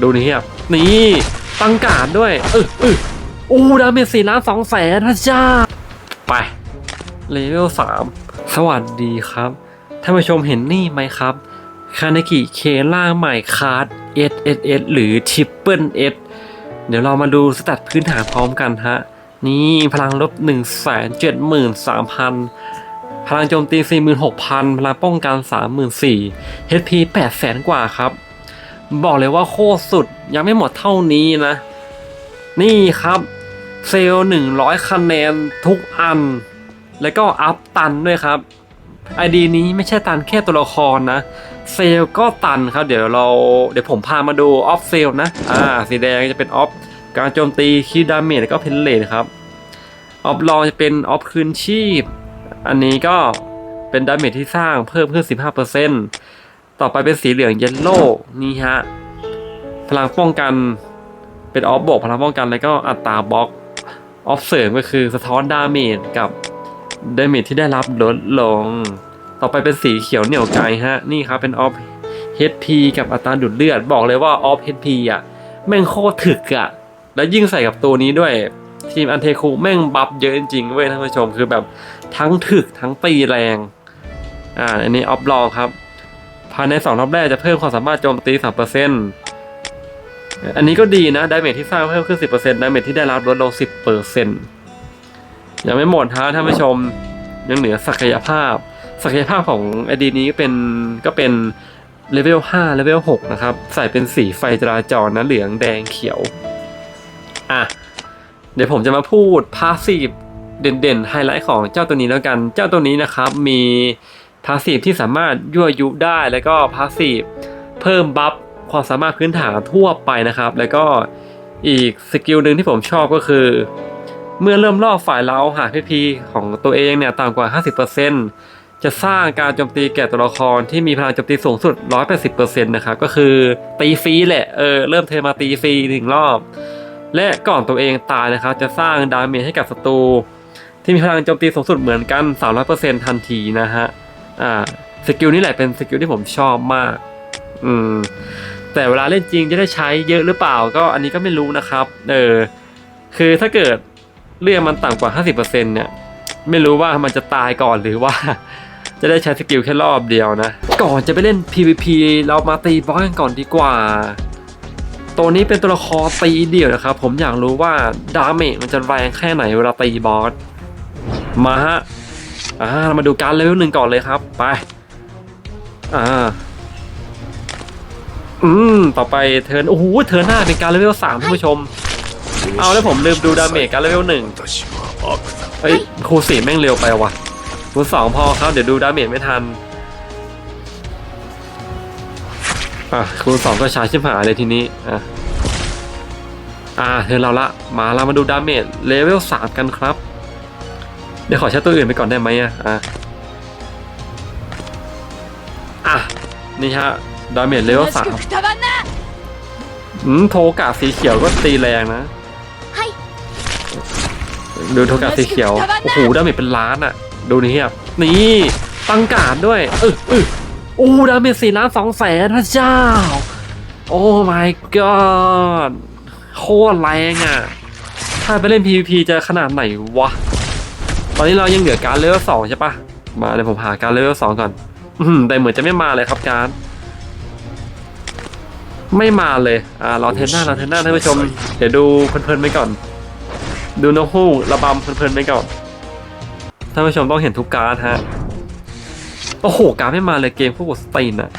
ดูนี่ครับนี่ตั้งการด้วยเออเอออู้ดาเมจสี่ล้านสองแสนพระเจ้า ไปเลเวลสามสวัสดีครับท่านผู้ชมเห็นนี่ไหมครับคานากิเคล่าใหม่คาร์ด S S S หรือ Triple S เดี๋ยวเรามาดูสแตทพื้นฐานพร้อมกันฮะ นี่พลังลบ 1 7 3 0 0 0 พลังโจมตี 46,000 พลังป้องกัน 34,000 HP 800,000กว่าครับ บอกเลยว่าโคตรสุดยังไม่หมดเท่านี้นะ นี่ครับ เซลล์100คะแนนทุกอัน แล้วก็อัพตันด้วยครับไอดีนี้ไม่ใช่ตันแค่ตัวละครนะ เซลก็ตันครับ เดี๋ยวเราเดี๋ยวผมพามาดูออฟเซลนะ อ่า สีแดงจะเป็นออฟการโจมตีคีดาเมจแล้วก็เพนเลทครับออฟรองจะเป็นออฟคืนชีพ อันนี้ก็เป็นดาเมจที่สร้างเพิ่มขึ้น 15% ต่อไปเป็นสีเหลืองเยลโล่นี่ฮะ พลังป้องกันเป็นออฟบวกพลังป้องกันแล้วก็อัตราบล็อกออฟเสริมก็คือสะท้อนดาเมจกับดาเมจที่ได้รับลดลง ต่อไปเป็นสีเขียวเหนี่ยวไกฮะ นี่ครับเป็นออฟ HP กับอัตราดูดเลือด บอกเลยว่าออฟ HP อะ แม่งโคตรถึกอะ แล้วยิ่งใส่กับตัวนี้ด้วย ทีมอันเทคูแม่งบัฟเยอะจริงๆเว้ยท่านผู้ชมคือแบบทั้งถึกทั้งตีแรง อ่า อันนี้ออฟลองครับ ภายในสองรอบแรกจะเพิ่มความสามารถโจมตี3%อันนี้ก็ดีนะดาเมจที่สร้างเพิ่มขึ้น10%ดาเมจที่ได้รับลดลง10%ยังไม่หมดฮะท่านผู้ชมยังเหลือศักยภาพ ศักยภาพของไอดีนี้เป็นก็เป็นเลเวล5เลเวล6นะครับ ใส่เป็นสีไฟจราจรนะเหลืองแดงเขียว อะ เดี๋ยวผมจะมาพูดพาสซีฟเด่นๆ ไฮไลท์ของเจ้าตัวนี้แล้วกัน เจ้าตัวนี้นะครับ มี พาสซีฟที่สามารถยั่วยุได้แล้วก็พาสซีฟเพิ่มบัฟความสามารถพื้นฐานทั่วไปนะครับ แล้วก็อีกสกิลหนึ่งที่ผมชอบก็คือ เมื่อเริ่มล่อฝ่ายเราหากพีของตัวเองเนี่ยต่ำกว่า 50%จะสร้างการโจมตีแก่ตัวละครที่มีพลังโจมตีสูงสุด 180%นะครับก็คือตีฟรีแหละเออเริ่มเทมาตีฟรีถึงรอบ และก่อนตัวเองตายนะครับ จะสร้างดาเมจให้กับศัตรูที่มีพลังโจมตีสูงสุดเหมือนกัน 300%ทันทีนะฮะ อ่าสกิลนี้แหละเป็นสกิลที่ผมชอบมาก อืม แต่เวลาเล่นจริงจะได้ใช้เยอะหรือเปล่าก็อันนี้ก็ไม่รู้นะครับ เออ คือถ้าเกิดเลือดมันต่ำกว่า 50%เนี่ย ไม่รู้ว่ามันจะตายก่อนหรือว่า จะได้ใช้สกิลแค่รอบเดียวนะ ก่อนจะไปเล่น PVP เรามาตีบอสกันก่อนดีกว่า ตัวนี้เป็นตัวละครตีเดี่ยวนะครับ ผมอยากรู้ว่าดาเมจมันจะแรงแค่ไหนเวลาตีบอส มาฮะ อ่าเรามาดูการเลเวลหนึ่งก่อนเลยครับ ไป อ่า อืม ต่อไปเทินโอ้โห เทินหน้าเป็นการเลเวลสามท่านผู้ชม เอาแล้วผมลืมดูดาเมจการเลเวลหนึ่งเฮ้ยครูสี่แม่งเร็วไปว่ะคูสองพอครับ เดี๋ยวดูดาเมจไม่ทัน อะครูสองก็ชาชิมหายเลยทีนี้ อะอ่าเธอเราละ มาเรามาดูดาเมจเลเวลสามกันครับ เดี๋ยวขอใช้ตัวอื่นไปก่อนได้ไหมอะอะอะนี่ฮะดาเมจเลเวลสามอืมโทกะสีเขียวก็ตีแรงนะดูโทกะสีเขียวโอ้โหดาเมจเป็นล้านอะ ดูนี่ครับนี่ตั้งการด้วยเออเออโอ้ดาเมจสี่ล้านสองแสนพระเจ้า โอ้ my god โคตรแรงอะ ถ้าไปเล่น PVP จะขนาดไหนวะ ตอนนี้เรายังเหลือการเลเวลสองใช่ปะมาเดี๋ยวผมหาการเลเวลสองก่อน อืแต่เหมือนจะไม่มาเลยครับการ ไม่มาเลย อ่ารอเทนหน้ารอเทนหน้าท่านผู้ชม เดี๋ยวดูเพลินๆไปก่อน ดูนกฮูกระบำเพลินๆไปก่อน ท่านผู้ชมต้องเห็นทุกการฮะ โอ้โห การไม่มาเลยเกมพวกสตีนอะ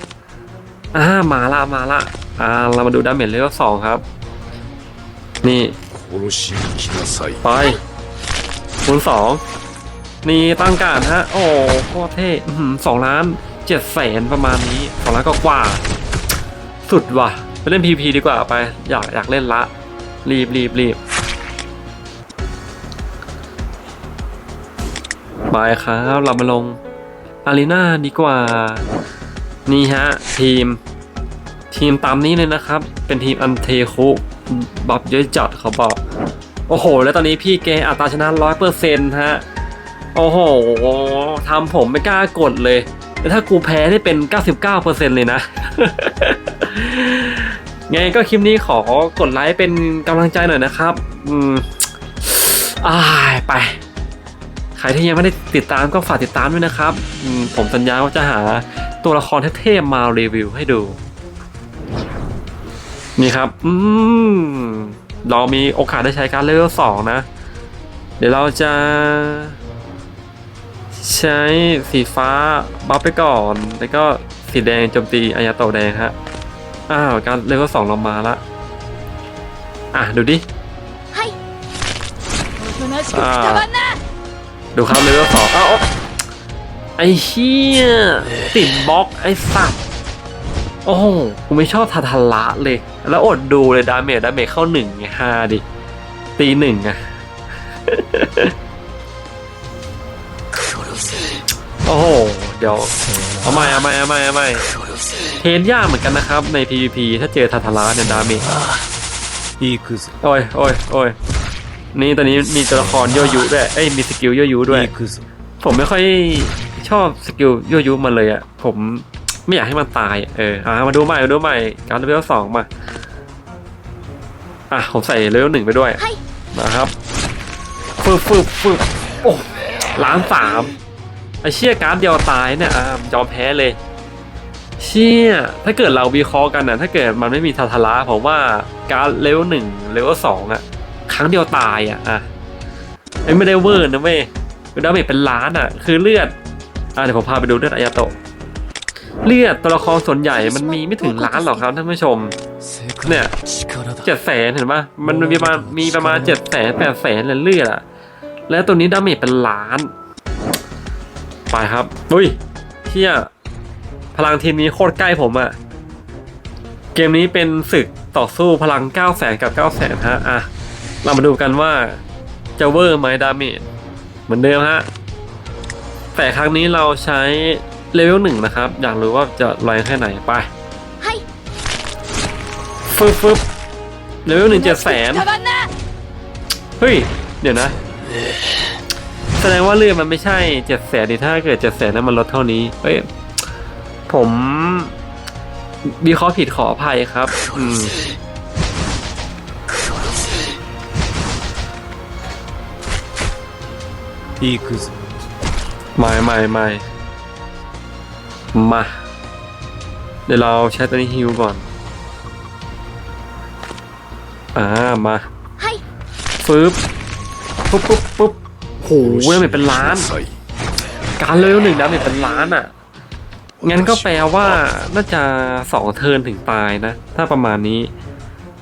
อ่ามาละมาละ อ่า เรามาดูดาเมจเลเวลสองครับ นี่ไปคูณสอง นี่ตั้งการฮะ โอ้โคตรเท่สองล้านเจ็ดแสนประมาณนี้สองล้านก็กว่า สุดว่ะ ไปเล่นพีพีดีกว่าไป อยากอยากเล่นละ รีบรีบรีบไปครับ เรามาลงอารีนาดีกว่า นี่ฮะ ทีม ทีมตามนี้เลยนะครับ เป็นทีมอันเทคุบับเยอะจัดเขาบอก โอ้โห แล้วตอนนี้พี่เกอัตราชนะร้อยเปอร์เซ็นต์ฮะ โอ้โหทำผมไม่กล้ากดเลย แต่ถ้ากูแพ้ได้เป็น 99%เลยนะ ไงก็คลิปนี้ขอกดไลค์เป็นกำลังใจหน่อยนะครับ อืมอ่าไป ใครที่ยังไม่ได้ติดตามก็ฝากติดตามด้วยนะครับอืมผมสัญญาว่าจะหาตัวละครเท่ๆมารีวิวให้ดู นี่ครับ อืม เรามีโอกาสได้ใช้การเลเวลสองนะ เดี๋ยวเราจะ ใช้สีฟ้าบัฟไปก่อน แล้วก็สีแดงโจมตีอายาโตแดงฮะ อ้าว การเลเวลสองเรามาละ อะ ดูดิดูครับเลเวลสองเอ้าไอ้เฮียติดบล็อกไอ้สัตว์โอ้โหไม่ชอบทาทาระเลย แล้วอดดูเลยดาเมจดาเมจเข้าหนึ่งไงฮาดิ ตีหนึ่งอะ โอ้โห เดี๋ยวเอาไม่เอาไม่เอาไม่เอาไม่เทนยากเหมือนกันนะครับใน PVP ถ้าเจอทาทาระเนี่ยดามจอีคือโอ้ยโอ้ยโอ้ยนี่ตอนนี้มีตัวละครโยยุด้วย เอ้ยมีสกิลโยยุด้วย ผมไม่ค่อยชอบสกิลโยยุมันเลยอะผมไม่อยากให้มันตาย เอออะมาดูใหม่มาดูใหม่ การเลเวลสองมา อะผมใส่เลเวลหนึ่งไปด้วยนะครับฟึบฟึบฟึบโอ้ล้านสาม ไอเชี่ยการ์ดเดียวตายเนี่ยอ่ายอมแพ้เลย เชี่ยถ้าเกิดเราวิเคราะห์กันนะถ้าเกิดมันไม่มีทาทาระผมว่าการดเลเวลหนึ่งเลเวลสองอะครั้งเดียวตายอะอะไอไม่ได้เวอร์นะเว้ยดาเมจเป็นล้านอะคือเลือดอะเดี๋ยวผมพาไปดูเลือดอายาโตะเลือดตัวละครส่วนใหญ่มันมีไม่ถึงล้านหรอกครับท่านผู้ชม เนี่ยเจ็ดแสนเห็นปะมันมีประมาณมีประมาณเจ็ดแสนแปดแสนเลยเลือดอะแล้วตัวนี้ดาเมจเป็นล้าน ไปครับอุ้ยเที่ยพลังทีมนี้โคตรใกล้ผมอะเกมนี้เป็นศึกต่อสู้พลัง 9 0 0แสนกับ 9 0 0แสนฮะ อะ เรามาดูกันว่าจะเวอร์ไหมดาเมจเหมือนเดิมฮะ แต่ครั้งนี้เราใช้เลเวลหนึ่งนะครับ อยากรู้ว่าจะแรงแค่ไหนไปฟึบฟึบเลเวลหนึ่งเจ็ดแสนเฮ้ย เดี๋ยวนะ แสดงว่าเรื่องมันไม่ใช่เจ็ดแสนดิถ้าเกิดเจ็ดแสนนั้นมันลดเท่านี้เฮ้ยผมมีเครผิดขออภัยครับอืมอีกไม่ไม่ไม่มา เดี๋ยวเราใช้ตัวนี้ฮิวก่อน อ่า มาฟึบปุ๊บปุ๊บปุ๊บ โหดาเมจเป็นล้านさいการเลเวลหนึ่งดาเมจเป็นล้านอะ งั้นก็แปลว่าน่าจะสองเทิร์นถึงตายนะ ถ้าประมาณนี้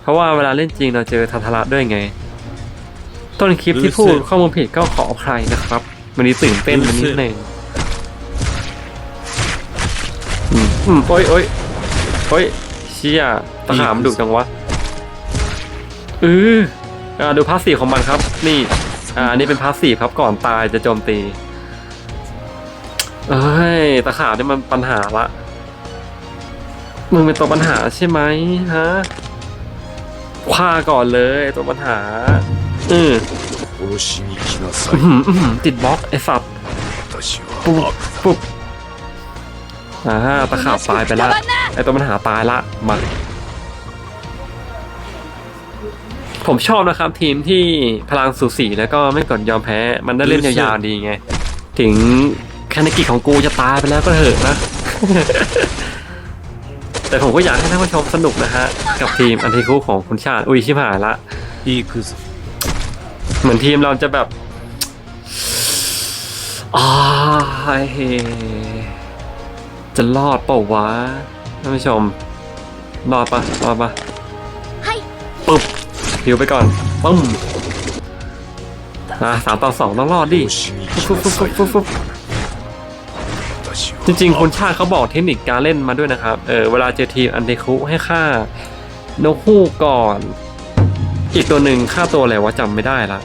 เพราะว่าเวลาเล่นจริงเราเจอทาทาระด้วยไง ต้นคลิปที่พูดข้อมูลผิดก็ขออภัยนะครับ วันนี้ตื่นเต้นวันนิดหนึ่งอืมอืมโอ้ยโอ้ยโอ้ยเชี่ยตะขามดุจังวะเอออ่าดูพาสซีฟของมันครับ นี่ อ่าอันนี่เป็นพาสซีฟครับก่อนตายจะโจมตี เอ้ยตะขาบนี่มันปัญหาละ มึงเป็นตัวปัญหาใช่ไหมฮะคว้าก่อนเลยตัวปัญหา อือ 殺しに来なさ อื้ い อหืออื้อหือติดบล็อกไอ้สัตว์ 私 ปุ๊บ は悪 ปุ๊บอ่าตะขาบตายไปแล้ว ไอ้ตัวปัญหาตายละ มา ผมชอบนะครับทีมที่พลังสูสีแล้วก็ไม่กดยอมแพ้ มันได้เล่นยาวๆดีไง ถึงคานากิของกูจะตายไปแล้วก็เถอะนะ แต่ผมก็อยากให้ท่านผู้ชมสนุกนะฮะ กับทีมอันทีคุของคุณชาติ อุ้ยชิบหายละอีคือเหมือนทีมเราจะแบบอ้าจะรอดเปล่าวะท่านผู้ชมรอดปะรอดปะ ฮิวไปก่อนปึ้มอ่าสามต่อสองต้องรอดดิจริงๆคุณชาติเขาบอกเทคนิคการเล่นมาด้วยนะครับ เออเวลาเจอทีมอันเดคุให้ฆ่าโนคูก่อน อีกตัวหนึ่งฆ่าตัวอะไรวะจำไม่ได้ละ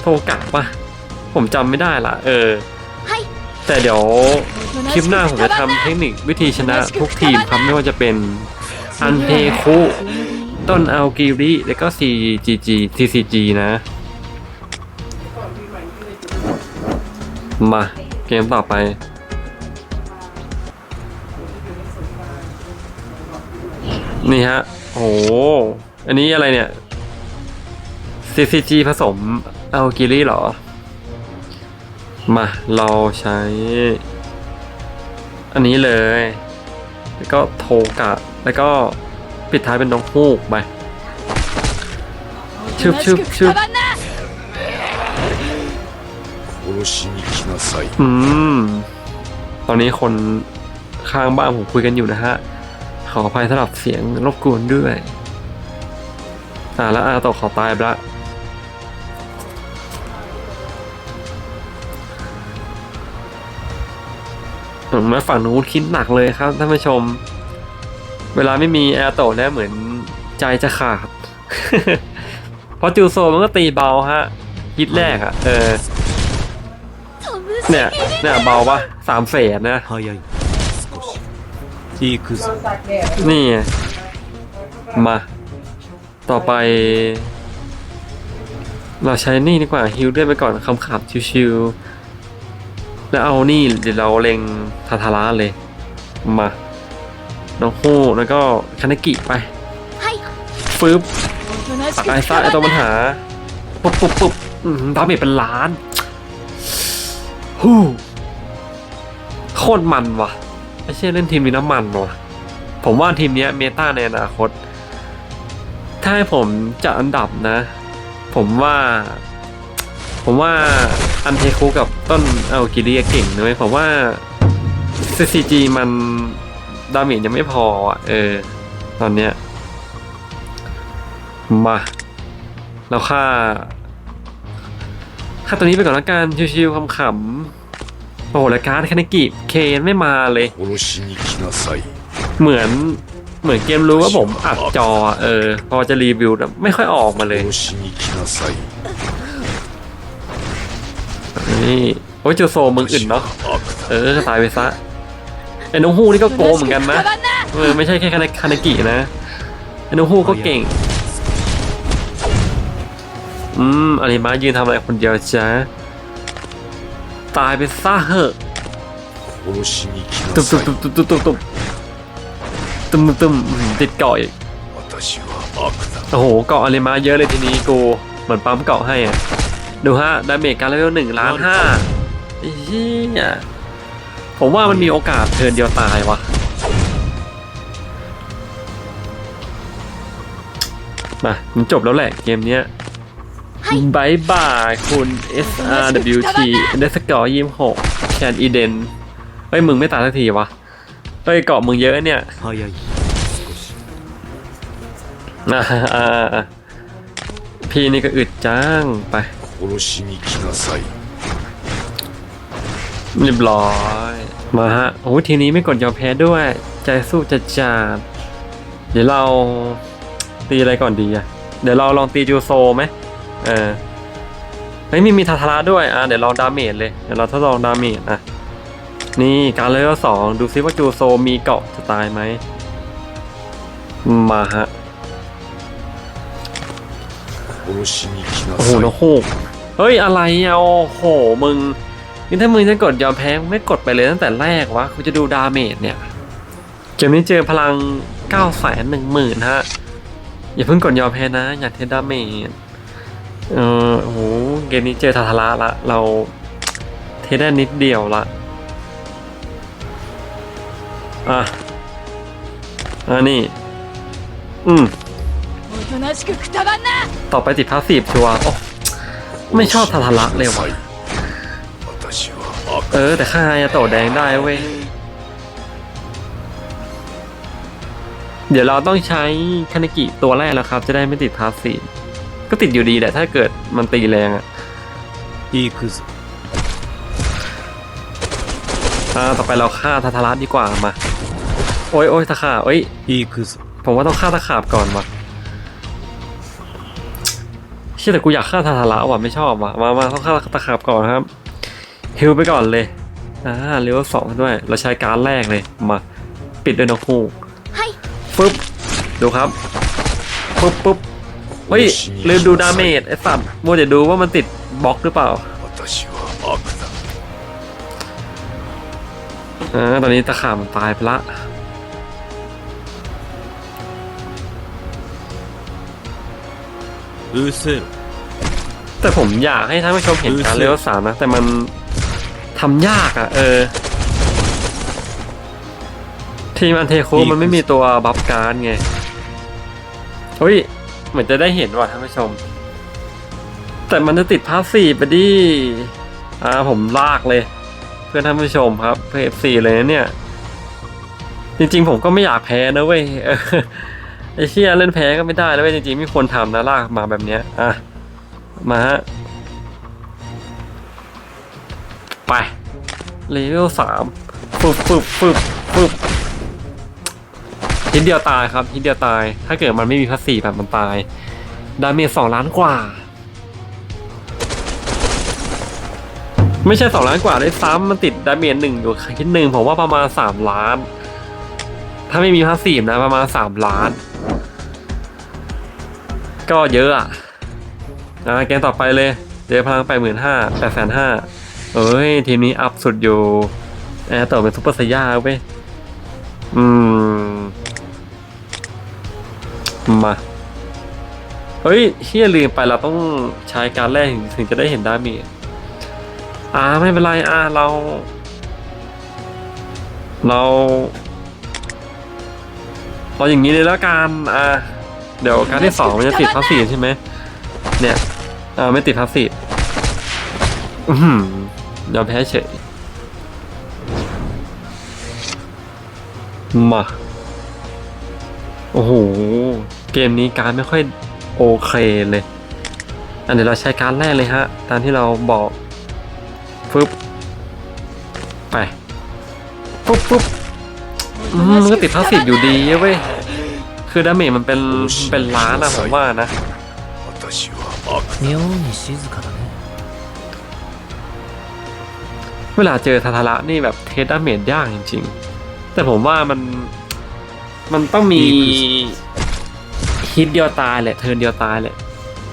โทกะปะผมจำไม่ได้ละเออ แต่เดี๋ยวคลิปหน้าผมจะทำเทคนิควิธีชนะทุกทีมครับไม่ว่าจะเป็นอันเทคุ ต้นอัลกิริแล้วก็ CGG TCG นะ มา เกมต่อไป นี่ฮะ โอ้หอันนี้อะไรเนี่ย CCG ผสมเอากิรี่เหรอ มา เราใช้ อันนี้เลย แล้วก็โทกะ แล้วก็ ปิดท้ายเป็นน้องฮูกไปชึบชึบชึบอืม ตอนนี้คนข้างบ้านผมคุยกันอยู่นะฮะ ขออภัยสำหรับเสียงรบกวนด้วย อ่าแล้วอาตกขอตายไปละมาฝั่งนู้นคิดหนักเลยครับท่านผู้ชม เวลาไม่มีแอร์โตะเนี่ยเหมือนใจจะขาด เพราะจูโซมันก็ตีเบาฮะฮิตแรกอะเออ 飛ぶ เนี่ย เนี่ยเบาปะสามเศษนะ 早い少し行くぞ นี่ไงมา ต่อไป เราใช้นี่ดีกว่าฮิลเลื่อนไปก่อนคำขับชิวๆแล้วเอานี่เดี๋ยวเราเล็งทาทาระเลย มา น้องคู่แล้วก็คานากิไปฟึบตักไอซ่าไอตัวปัญหาปุ๊บปุ๊บปุ๊บดาเมจเป็นล้านฮู้โคตรมันว่ะไม่ใช่เล่นทีมนี้น้ำมันว่ะ ผมว่าทีมนี้เมตาในอนาคต ถ้าให้ผมจัดอันดับนะ ผมว่า ผมว่าอันเทคูกับต้นเอากิเรียเก่งนะไหมผมว่า CCG มัน ดาเมจยังไม่พออะเออ ตอนเนี้ยมาเราค่าค่าตัวนี้ไปก่อนละกันชิวๆขำๆโอ้โหแล้วการ์ดคาเนกิเคนไม่มาเลย เหมือนเหมือนเกมรู้ว่าผมอัดจอเออ พอจะรีวิวแต่ไม่ค่อยออกมาเลยนี่โอ้ยเจอโซมึงอื่นเนาะเออตายไปซะ ไอ้นุ่งหูนี่ก็โกงเหมือนกันนะเออไม่ใช่แค่คานากินะไอ้นุ่งฮู้ก็เก่งอืมอาริมายืนทำอะไรคนเดียวจ้ะตายไปซะเหอะตุ๊บตุ๊บตุ๊บตุ๊บตุ๊บตุ๊บตุ๊บตุ๊บตุ๊บติดเกาะอีกโอ้โหเกาะอาริมาเยอะเลยทีนี้กูเหมือนปั๊มเกาะให้อะดูฮะดาเมจการเลเวลหนึ่งล้านห้าเฮีย ผมว่ามันมีโอกาสเทินเดียวตายวะมามันจบแล้วแหละเกมเนี้ยบายบายคุณ SRWT ได้สกอร์ยี่หกแคนอีเดนไอ้มึงไม่ตายสักทีวะไอ้เกาะมึงเยอะเนี่ยพี่นี่ก็อึดจ้างไป เรียบร้อย มาฮะโอ้ทีนี้ไม่กดยอมแพ้ด้วย ใจสู้จะจัดเดี๋ยวเราตีอะไรก่อนดีอะเดี๋ยวเราลองตีจูโซไหมเออเฮ้ยมีมีทาทาราด้วยอะเดี๋ยวลองดาเมจเลยเดี๋ยวเราทดลองดาเมจอะนี่การเลเวลสองดูซิว่าจูโซมีเกาะจะตายไหมมาฮะโอ้โหนะโหเฮ้ยอะไรอะโอ้โหมึง นี่ถ้ามึงจะกดยอมแพ้ไม่กดไปเลยตั้งแต่แรกวะกูจะดูดาเมจเนี่ย เกมนี้เจอพลัง9ก้าแสนหนึ่งหมื่นฮะ อย่าเพิ่งกดยอมแพ้นะ อย่าเทดาเมจเออโหเกมนี้เจอทาทาระละ เราเทได้นิดเดียวละอะอันนี้ อืมต่อไปติดพาสีบชัวโอ้ไม่ชอบทาทาระเลยว่ะ เออ แต่ค่าไฮาโตะแดงได้เว้ย เดี๋ยวเราต้องใช้คานากิตัวแรกแล้วครับ จะได้ไม่ติดพาสซีฟก็ติดอยู่ดีแหละถ้าเกิดมันตีแรงอะ 行くぞ อ่าต่อไปเราฆ่าทาทาระดีกว่ามา โอ้ยโอ้ยตะขาบเอ้ย 行くぞ ผมว่าต้องฆ่าตะขาบก่อนว่ะเชื่อแต่กูอยากฆ่าทาทาระว่ะไม่ชอบว่ะ มามาต้องฆ่าตะขาบก่อนครับ ฮิลไปก่อนเลย อ่าเลเวสองด้วย เราใช้การแรกเลย มา ปิดด้วยนกฮูกฟึบดูครับปุ๊บปุ๊บเฮ้ยลืมดูดาเมจไอ้สัตว์มัวจะดูว่ามันติดบล็อกหรือเปล่าอ่าตอนนี้ตะขามตายไปละแต่ผมอยากให้ท่านผู้ชมเห็นการเลเวสามนะ แต่มัน ทำยากอะ่ะ เออ ทีมอันเทโคมันไม่มีตัวบัฟการ์ดไงเฮ้ย เหมือนจะได้เห็นว่ะท่านผู้ชม แต่มันจะติดพาสซีฟไปดิอ่าผมลากเลย เพื่อท่านผู้ชมครับเพื่อเอฟซีเลยนะเนี่ย จริงๆ ผมก็ไม่อยากแพ้นะเว้ยเออไอเชี่ยเล่นแพ้ก็ไม่ได้นะเว้ยจริงๆมีคนทำนะลากมาแบบเนี้ยอะมาฮะ ไปเลเวลสามฟึบฟึบฟึบฟึบฮิตเดียวตายครับฮิตเดียวตาย ถ้าเกิดมันไม่มีพัสีแบบมันตาย ดาเมจสองล้านกว่า ไม่ใช่สองล้านกว่าด้วยซ้ำมันติดดาเมจหนึ่งอยู่คิดหนึ่งผมว่าประมาณสามล้าน ถ้าไม่มีพาสซีฟนะประมาณสามล้าน ก็เยอะอะอ่าเกมต่อไปเลยเจอพลังไปหมื่นห้าแปดแสนห้า เอ้ย ทีมนี้อัพสุดอยู่แอร์ต่อเป็นซุปเปอร์ไซย่าเว้ย อืม มา เฮ้ยเฮียลืมไปเราต้องใช้การแรกถึงจะได้เห็นดามจอ่าไม่เป็นไรอ่าเรา เราเราอย่างนี้เลยแล้วกันอ่าเดี๋ยวการที่สองมันจะติดพาสซีใช่ไหมเนี่ยอ่าไม่ติดพาสซีอือหือ ยอมแพ้เฉย มา โอ้โห เกมนี้การดไม่ค่อยโอเคเลย อันเดี๋ยวเราใช้การดแรกเลยฮะ ตามที่เราบอกฟึบไปปุ๊บปุ๊บอืมมันก็ติดพาสซีฟอยู่ดีเว้ย คือดาเมจมันเป็นเป็นล้านอะผมว่านะ เวลาเจอทาทาระนี่แบบเทสดาเมจยากจริง ๆ แต่ผมว่ามันมันต้องมีฮิตเดียวตายแหละเทินเดียวตายแหละ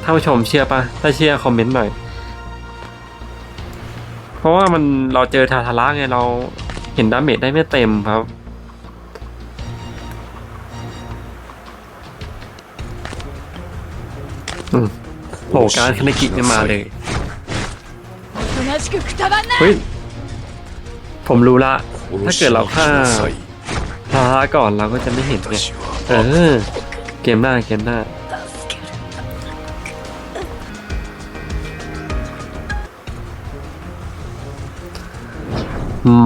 ท่านผู้ชมเชื่อปะถ้าเชื่อคอมเมนต์หน่อย เพราะว่ามันเราเจอทาทาระไงเราเห็นดาเมจได้ไม่เต็มครับ อืโหการคณิกิจะมาเลย เฮ้ย ผมรู้ละ ถ้าเกิดเราฆ่าพาก่อนเราก็จะไม่เห็นเนี่ยเออ เกมหน้าเกมหน้า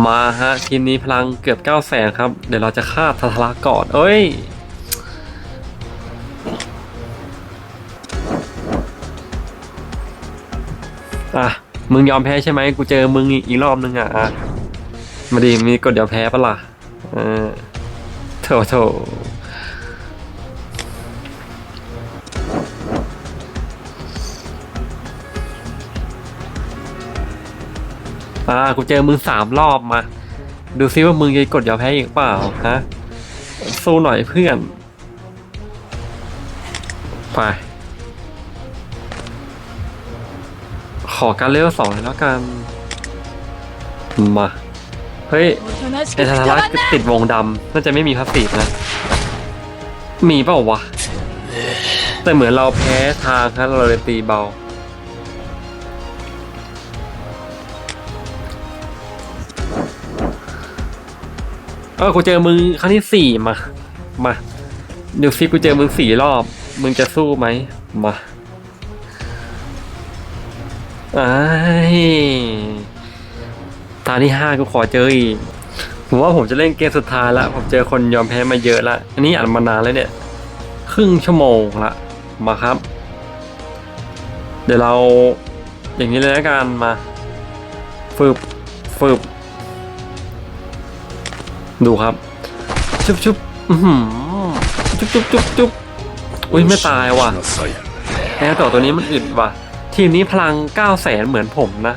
มาฮะ ทีมนี้พลังเกือบ9 0 0แสนครับ เดี๋ยวเราจะฆ่าทาทาระก่อน เอ้ยอะมึงยอมแพ้ใช่ไหมกูเจอมึงอีกรอบนึงอะ มาดีมีกดเดี๋ยวแพ้ปะล่ะเออโถโถอ่ากูเจอมึงสามรอบมา ดูซิว่ามึงจะกดยอมแพ้อีกเปล่าฮะสู้หน่อยเพื่อนไปขอการเลือกสองเลยแล้วกัน มา เฮ้ยไอทาารัสติดวงดำน่าจะไม่มีพลาสติกนะ มีเปล่าวะ แต่เหมือนเราแพ้ทางครับเราเลยตีเบา เออกูเจอมึงครั้งที่สี่มา มาดูซิกูเจอมึงสี่รอบ มึงจะสู้ไหมมาไอ้ ตาที่ห้าก็ขอเจออีกผมว่าผมจะเล่นเกมสุดท้ายละผมเจอคนยอมแพ้มาเยอะละอันนี้อ่านมานานแล้วเนี่ยครึ่งชั่วโมงละมาครับ เดี๋ยวเราอย่างนี้เลยละกันมาฝึบฝึบดูครับ ชุบชุบชุบชุบชุบชุบอุ้ยไม่ตายว่ะแอร์ต่อตัวนี้มันอึดว่ะ ทีมนี้พลัง9 0 0แสนเหมือนผมนะ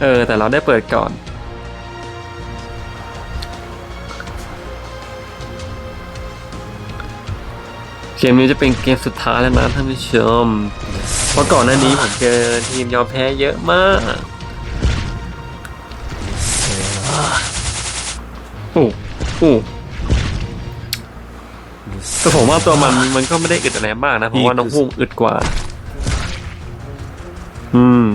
เออ แต่เราได้เปิดก่อน เกมนี้จะเป็นเกมสุดท้ายแล้วนะท่านผู้ชม เพราะก่อนหน้านี้ผมเจอทีมยอมแพ้เยอะมากอู้อู้แต่ผมว่าตัวมันมันก็ไม่ได้อึดอะไรมากนะเพราะว่าน้องพุ่งอึดกว่า อืม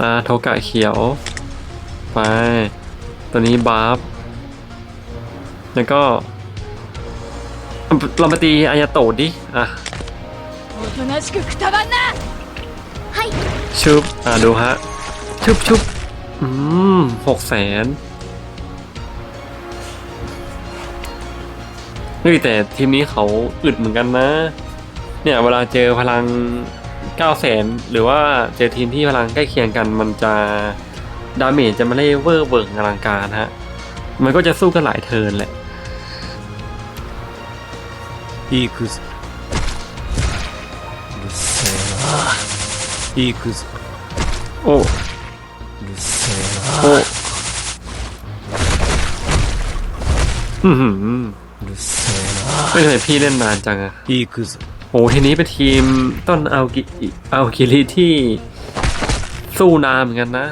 อ่าโทกะเขียว ไป ตัวนี้บาร์ฟแล้วก็ เรามาตีอายาโตะดิ อ่ะ おとなしくくたばんな ชุบ อ่าดูฮะ ชุบชุบอืมหกแสนเฮ้ยแต่ทีมนี้เขาอึดเหมือนกันนะ เนี่ยเวลาเจอพลังเก้าแสนหรือว่าเจอทีมที่พลังใกล้เคียงกันมันจะดาเมจจะไม่ได้เวอร์เบิร์กอลังการฮะ มันก็จะสู้กันหลายเทิร์นแหละ 行くぞうるせえな行くぞ โอ้ うるせえ โอ้อือหือ なうるせえ ไม่ทำไมพี่เล่นนานจังอะ な行くぞ โอ้ทีนี้เป็นทีมต้นเอากิเอากิริที่สู้นานเหมือนกันนะ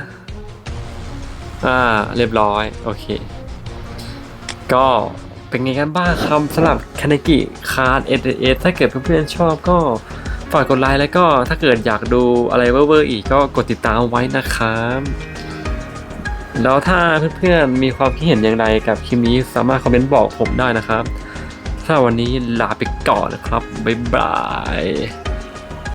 อ่า เรียบร้อย โอเค ก็ เป็นไงกันบ้างครับสำหรับคานากิคาร์ดเอเอถ้าเกิดเพื่อนๆชอบก็ฝากกดไลค์แล้วก็ถ้าเกิดอยากดูอะไรเวอร์ๆอีกก็กดติดตามไว้นะครับแล้วถ้าเพื่อนๆมีความคิดเห็นอย่างไรกับคลิปนี้สามารถคอมเมนต์บอกผมได้นะครับถ้าวันนี้ลาไปก่อนนะครับ บ๊ายบาย